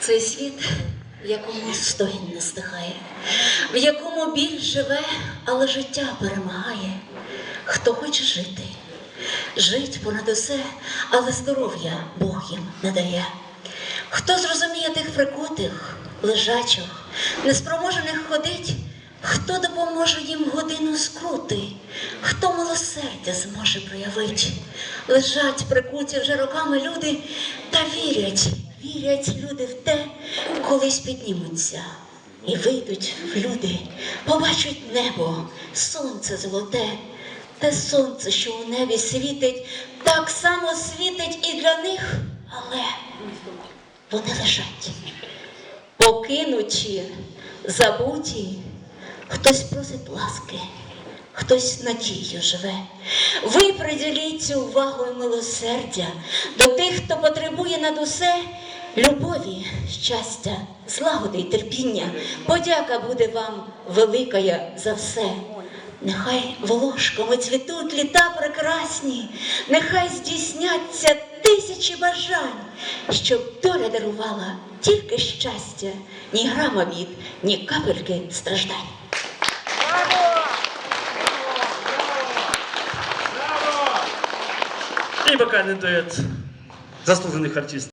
Цей світ, в якому стогін не стихає, в якому біль живе, але життя перемагає. Хто хоче жити, жить понад усе, але здоров'я Бог їм не дає. Хто зрозуміє тих прикутих, лежачих, неспроможених ходить, хто допоможе їм годину скрути, хто милосердя зможе проявити. Лежать прикуті вже роками люди та вірять, вірять люди в те, колись піднімуться і вийдуть в люди, побачать небо, сонце золоте. Те сонце, що у небі світить, так само світить і для них, але вони лежать, покинуті, забуті, хтось просить ласки, хтось надією живе. Ви приділіть увагу і милосердя до тих, хто потребує над усе любові, щастя, злагоди й терпіння. Подяка буде вам великая за все. Нехай волошками цвітуть літа прекрасні, нехай здійсняться тисячі бажань, щоб доля дарувала тільки щастя, ні грама бід, ні капельки страждань. І вокальний дует заслужених артистів.